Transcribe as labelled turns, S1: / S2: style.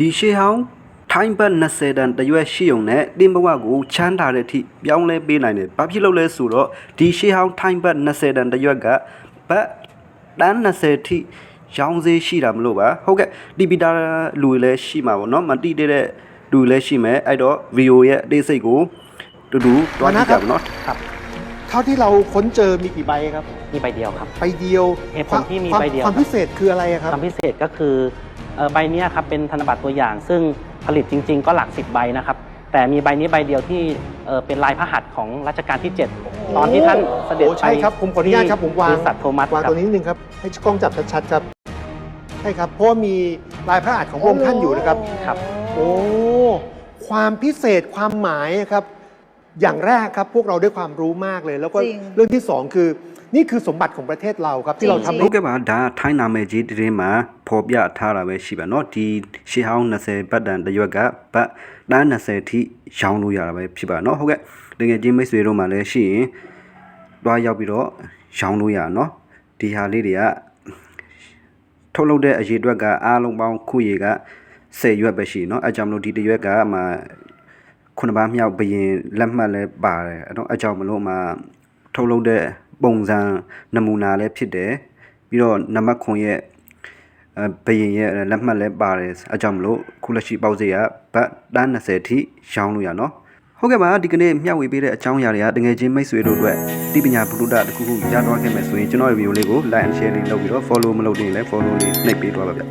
S1: ดีเชียวทั้งเป็นนักแสดงแต่ยังชี้ยงเนี่ยดิมบอกว่ากูฉันทำได้ที่ยังเล่นไปไหนเนี่ยปั๊บที่เราเลยสุดแล้วดีเชียวทั้งเป็นนักแสดงแต่ยังก็เป๊นดันนักแสดงที่ยังเจอชีรามลูก่ะโอเคดีบิดาลุยเลยนชีมาวันนั้นมันดีเด็ดดูเลยนชีไหมไอ้ดอกวิโอเย่ดีสิกูดูตัวนี้กับเนาะ
S2: ครับเท่าที่เราค้นเจอมีกี่ใบครับมีใบเดียวครับใบเดียว
S3: เหตุผลที่มีใบเดียว
S2: ความพิเศษคืออะไรครับ
S3: ความพิเศษก็คือใบนี้ครับเป็นธนบัตรตัวอย่าง ซึ่งผลิตจริง ๆ ก็หลักสิบใบนะครับ แต่มีใบนี้ ใบเดียวที่เป็นลายพระหัตถ์ของรัชกาลที่ 7 ตอนที่ท่านเสด็จไปใช่ครับ
S2: ผมขออนุญาตครับผมวา
S3: งสัตว์โทมัสวาง
S2: ตัวนี้นึงครับให้กล้องจับชัด ๆ ครับ ใช่ครับเพราะมีลายพระหัตถ์ของพระองค์ท่านอยู่นะครับครับ โอ้ความพิเศษความหมายครับ อย่างแรกครับพวกเราได้ความรู้มากเลย แล้วก็เรื่องที่ 2 คือนี่คือสมบัติของประเทศเราครับที่เราทำ
S1: ဟုတ်ကဲ့ပါဒါထိုင်းနာမည်ကြီးတရင်မှာပေါ်ပြထားတာပဲရှိပါเนาะဒီရှေးဟောင်း20ဘတ်တန်တရွက်ကဘတ်တန်း20ထိရောင်းလို့ရတာပဲဖြစ်ပါเนาะဟုတ်ကဲ့တကယ်ချင်းမိတ်ဆွေတို့မှလည်းရှိရင်တွားရောက်ပြီးတော့ရောင်းလို့ရเนาะဒီဟာလေးတွေကထုတ်လုပ်တဲ့အရေအတွက်ကအားလုံးပေါင်းခုရေက10ရွက်ပဲရှိเนาะအဲကြောင့်မလို့ဒီတရွက်ကမှခုနှစ်ပါးမြောက်ဘရင်လက်မှတ်လဲပါတယ်အဲ့တော့အကြောင်းမလို့မှထုတ်လုပ်တဲ့ပုံစံနမူနာလည်းဖြစ်တယ်ပြီးတော့နံပါတ်9ရဲ့ဘရင်ရဲ့လက်မှတ်လည်းပါတယ်အကြောင်းမလို့ခုလက်ရှိပေါက်စေကဘတ်တန်း20ထိရောင်းလို့ရနော်ဟုတ်ကဲ့ပါဒီကနေ့မျှဝေပေးတဲ့အကြောင်းအရာတွေကတကယ်ချင်းမိတ်ဆွေတို့အတွက်တိပညာဘလူတာတစ်ခုခုရသွားခဲ့မယ်ဆိုရင်ကျွန်တော်ရဲ့ဗီဒီယိုလေးကို like and share လေးလုပ်ပြီးတော့ follow မလုပ်ရင်လည်း follow လေးနှိပ်ပေးသွားပါဗျာ